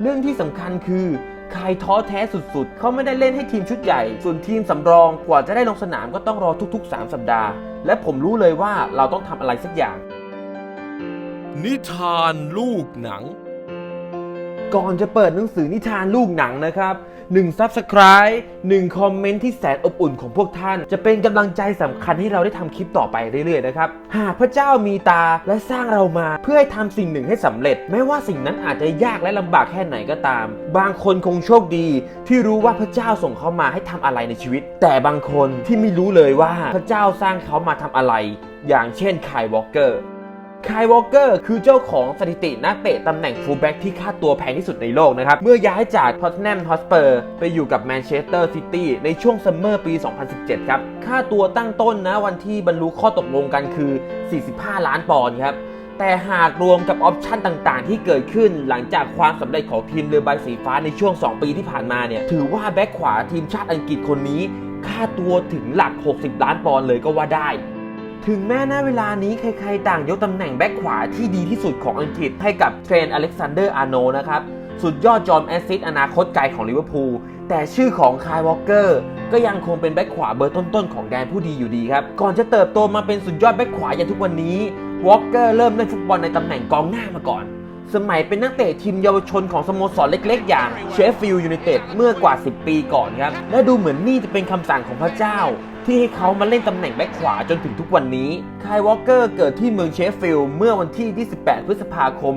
เรื่องที่สำคัญคือคายท้อแท้สุดๆ เขาไม่ได้เล่นให้ทีมชุดใหญ่ ส่วนทีมสำรองกว่าจะได้ลงสนามก็ต้องรอทุกๆ 3 สัปดาห์ และผมรู้เลยว่าเราต้องทำอะไรสักอย่าง นิทานลูกหนัง ก่อนจะเปิดหนังสือนิทานลูกหนังนะครับ 1 Subscribe 1 คอมเมนต์ที่แสนอบอุ่นของพวกท่าน จะเป็นกำลังใจสำคัญให้เราได้ทำคลิปต่อไปเรื่อยๆนะครับ หากพระเจ้ามีตาและสร้างเรามาเพื่อให้ทำสิ่งหนึ่งให้สำเร็จแม้ว่าสิ่งนั้นอาจจะยากและลำบากแค่ไหนก็ตาม บางคนคงโชคดี ที่รู้ว่าพระเจ้าส่งเขามาให้ทำอะไรในชีวิต แต่บางคนที่ไม่รู้เลยว่าพระเจ้าสร้างเขามาทำอะไร อย่างเช่นคายวอลเกอร์ คายวอลเกอร์คือเจ้าของสถิตินักเตะตำแหน่งฟูลแบ็กที่ค่าตัวแพงที่สุดในโลกนะครับ เมื่อย้ายจากท็อตแนมฮอสเปอร์ไปอยู่กับแมนเชสเตอร์ซิตี้ในช่วงซัมเมอร์ปี 2017 ครับ ค่าตัวตั้งต้นนะวันที่บรรลุข้อตกลงกันคือ 45 ล้านปอนด์ครับแต่หากรวมกับออปชั่นต่างๆ ที่เกิดขึ้นหลังจากความสำเร็จของทีมเรือใบสีฟ้าในช่วง 2 ปีที่ผ่านมาเนี่ย ถือว่าแบ็คขวาทีมชาติอังกฤษคนนี้ ค่าตัวถึงหลัก 60 ล้านปอนด์เลยก็ว่าได้ ถึงแม้ณเวลานี้ใครๆ ต่างยกตำแหน่งแบ็คขวาที่ดีที่สุดของอังกฤษให้กับเทรนอเล็กซานเดอร์อาร์โนนะครับ สุดยอดจอมแอสซิสอนาคตไกลของลิเวอร์พูลแต่ชื่อของคายวอลเกอร์ก็ยังคงเป็นแบ็คขวาเบอร์ต้นๆ ของแดนผู้ดีอยู่ดีครับ ก่อนจะเติบโตมาเป็นสุดยอดแบ็คขวาอย่างทุกวันนี้วอลเกอร์เริ่มเล่นฟุตบอลในตำแหน่งกองหน้ามาก่อน สมัยเป็นนักเตะทีมเยาวชนของสโมสรเล็กๆ อย่างเชฟฟิลด์ยูไนเต็ดเมื่อกว่า 10 ปีก่อนครับและดูเหมือนนี่จะเป็นคำสั่งของพระเจ้า ที่ให้เขามาเล่นตำแหน่งแบ็คขวาจนถึงทุกวันนี้คายวอลเกอร์เกิดที่เมืองเชฟฟิลด์เมื่อวันที่ 28 พฤษภาคม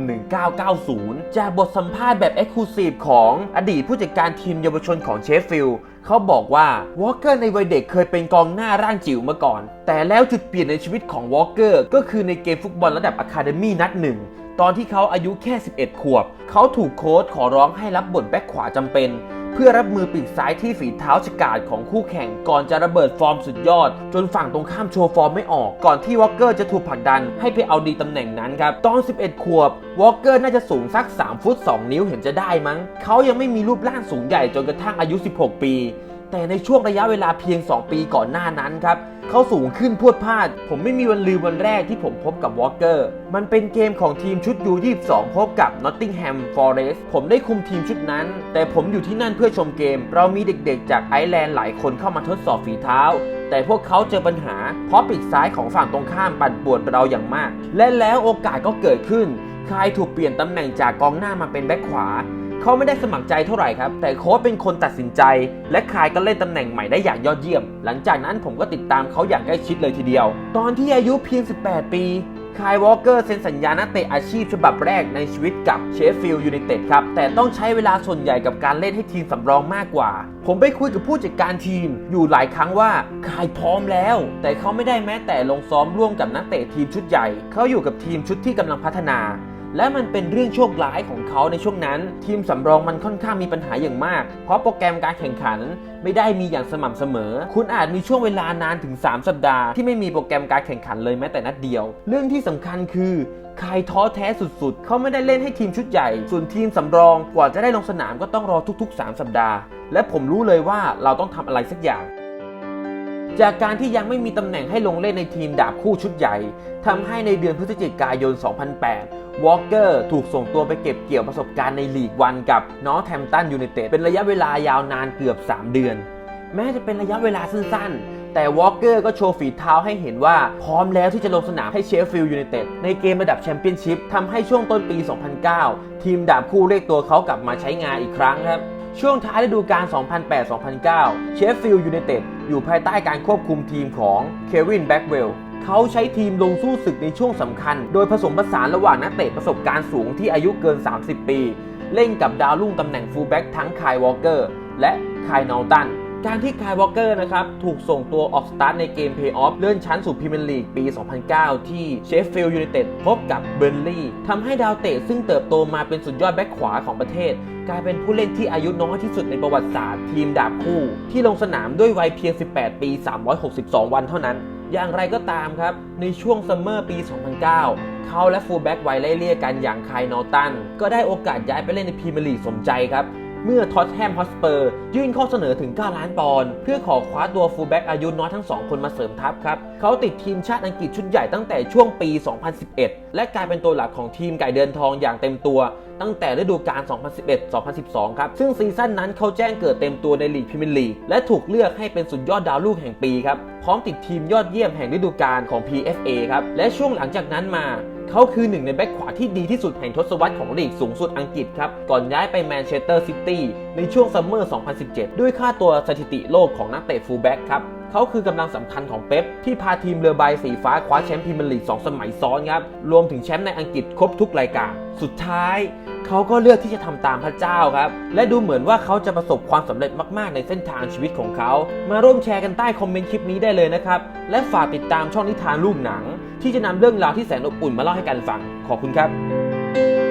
1990 จากบทสัมภาษณ์แบบเอ็กซ์คลูซีฟของอดีตผู้จัดการทีมเยาวชนของเชฟฟิลด์เขาบอกว่าวอลเกอร์ในวัยเด็กเคยเป็นกองหน้าร่างจิ๋วมาก่อน แต่แล้วจุดเปลี่ยนในชีวิตของวอลเกอร์ก็คือในเกมฟุตบอลระดับอะคาเดมี่นัดหนึ่งตอนที่เขาอายุแค่ 11 ขวบ เขาถูกโค้ชขอร้องให้รับบทแบ็คขวาจำเป็น เพื่อรับมือปีกซ้ายที่ฝีเท้าฉกาจของคู่แข่งก่อนจะระเบิดฟอร์มสุดยอด จนฝั่งตรงข้ามโชว์ฟอร์มไม่ออก ก่อนที่วอลเกอร์จะถูกผลักดันให้ไปเอาดีตำแหน่งนั้นครับ ตอน 11 ขวบวอลเกอร์น่าจะสูงสัก 3 ฟุต 2 นิ้วเห็นจะได้มั้ง เขายังไม่มีรูปร่างสูงใหญ่จนกระทั่งอายุ 16 ปี แต่ในช่วงระยะเวลาเพียง 2 ปีก่อนหน้านั้นครับ เขาสูงขึ้นพวดพลาด ผมไม่มีวันลืมวันแรกที่ผมพบกับวอลเกอร์ มันเป็นเกมของทีมชุดยู22พบกับ Nottingham Forest ผมได้คุมทีมชุดนั้น แต่ผมอยู่ที่นั่นเพื่อชมเกม เรามีเด็กๆ จากไอร์แลนด์หลายคนเข้ามาทดสอบฝีเท้า แต่พวกเขาเจอปัญหา เพราะปีกซ้ายของฝั่งตรงข้ามปั่นป่วนเราอย่างมาก และแล้วโอกาสก็เกิดขึ้น คายถูกเปลี่ยนตำแหน่งจากกองหน้ามาเป็นแบ็คขวา เขาไม่ได้สมัครใจเท่าไหร่ครับ แต่โค้ชเป็นคนตัดสินใจ และคายก็เล่นตำแหน่งใหม่ได้อย่างยอดเยี่ยม หลังจากนั้นผมก็ติดตามเขาอย่างใกล้ชิดเลยทีเดียว ตอนที่อายุเพียง 18 ปีคายวอลเกอร์เซ็นสัญญานักเตะอาชีพฉบับแรกในชีวิตกับเชฟฟิลด์ยูไนเต็ดครับ แต่ต้องใช้เวลาส่วนใหญ่กับการเล่นให้ทีมสำรองมากกว่า ผมไปคุยกับผู้จัดการทีมอยู่หลายครั้งว่าคายพร้อมแล้ว แต่เขาไม่ได้แม้แต่ลงซ้อมร่วมกับนักเตะทีมชุดใหญ่ เขาอยู่กับทีมชุดที่กำลังพัฒนา และมันเป็นเรื่องโชคร้ายของเขาในช่วงนั้น ทีมสำรองมันค่อนข้างมีปัญหาอย่างมาก เพราะโปรแกรมการแข่งขันไม่ได้มีอย่างสม่ำเสมอ คุณอาจมีช่วงเวลานานถึง 3 สัปดาห์ที่ไม่มีโปรแกรมการแข่งขันเลยแม้แต่นัดเดียว เรื่องที่สำคัญคือคายท้อแท้สุดๆ เขาไม่ได้เล่นให้ทีมชุดใหญ่ ส่วนทีมสำรองกว่าจะได้ลงสนามก็ต้องรอทุกๆ 3 สัปดาห์ และผมรู้เลยว่าเราต้องทำอะไรสักอย่าง จากการที่ยังไม่มีตำแหน่งให้ลงเล่นในทีมดาบคู่ชุดใหญ่ทำให้ในเดือนพฤศจิกายน 2008 วอลเกอร์ถูกส่งตัวไปเก็บเกี่ยวประสบการณ์ในลีกวันกับนอร์แฮมตันยูไนเต็ดเป็นระยะเวลายาวนานเกือบ 3 เดือน แม้จะเป็นระยะเวลาสั้นๆ แต่วอลเกอร์ก็โชว์ฝีเท้าให้เห็นว่าพร้อมแล้วที่จะลงสนามให้เชฟฟิลด์ยูไนเต็ดในเกมระดับแชมเปี้ยนชิพทำให้ช่วงต้นปี 2009 ทีมดาบคู่เรียกตัวเขากลับมาใช้งานอีกครั้งครับช่วงท้ายฤดูกาล 2008-2009 เชฟฟิลด์ยูไนเต็ด อยู่ภายใต้การควบคุมทีมของเควินแบ็กเวลเขาใช้ทีมลงสู้ศึกในช่วงสำคัญ โดยผสมผสานระหว่างนักเตะประสบการณ์สูงที่อายุเกิน 30 ปี เล่นกับดาวรุ่งตำแหน่งฟูลแบ็กทั้งคายวอลเกอร์และคายนอลตัน การที่คายวอลเกอร์นะครับถูกส่งตัวออกสตาร์ทในเกมเพย์ออฟเลื่อนชั้นสู่พรีเมียร์ลีกปี 2009 ที่เชฟฟิลด์ยูไนเต็ดพบกับเบอร์ลีย์ทำให้ดาวเตะซึ่งเติบโตมาเป็นสุดยอดแบ็คขวาของประเทศ กลายเป็นผู้เล่นที่อายุน้อยที่สุดในประวัติศาสตร์ทีมดาบคู่ ที่ลงสนามด้วยวัยเพียง 18 ปี 362 วันเท่านั้น อย่างไรก็ตามครับ ในช่วงซัมเมอร์ปี 2009เขาและฟูลแบ็กวัยไล่เลี่ยกันอย่างคายนอตัน ก็ได้โอกาสย้ายไปเล่นในพรีเมียร์ลีกสมใจครับ เมื่อท็อตแฮมฮอสเปอร์ยื่นข้อเสนอถึง 9 ล้านปอนด์เพื่อขอคว้าตัวฟูลแบ็กอายุน้อยทั้งสองคนมาเสริมทัพครับ เขาติดทีมชาติอังกฤษชุดใหญ่ตั้งแต่ช่วงปี 2011 และกลายเป็นตัวหลักของทีมไก่เดินทองอย่างเต็มตัว ตั้งแต่ฤดูกาล 2011-2012 ครับ ซึ่งซีซั่นนั้นเขาแจ้งเกิดเต็มตัวในลีกพรีเมียร์ลีกและถูกเลือกให้เป็นสุดยอดดาวรุ่งแห่งปีครับพร้อมติดทีมยอดเยี่ยมแห่งฤดูกาลของ PFA ครับและช่วงหลังจากนั้นมา เขาคือหนึ่งในแบ็คขวาที่ดีที่สุดแห่งทศวรรษของลีกสูงสุดอังกฤษครับ ก่อนย้ายไปแมนเชสเตอร์ซิตี้ในช่วงซัมเมอร์ 2017 ด้วยค่าตัวสถิติโลกของนักเตะฟูลแบ็กครับเขาคือกำลังสำคัญของเป๊ปที่พาทีมเรือใบสีฟ้าคว้าแชมป์พรีเมียร์ลีก 2 สมัยซ้อนครับ รวมถึงแชมป์ในอังกฤษครบทุกรายการ สุดท้าย เขาก็เลือกที่จะทำตามพระเจ้าครับ และดูเหมือนว่าเขาจะประสบความสำเร็จมากๆ ในเส้นทางชีวิตของเขา มาร่วมแชร์กันใต้คอมเมนต์คลิปนี้ได้เลยนะครับ และฝากติดตามช่องนิทานลูกหนัง ที่จะนำเรื่องราวที่แสนอบอุ่นมาเล่าให้กันฟังขอบคุณครับ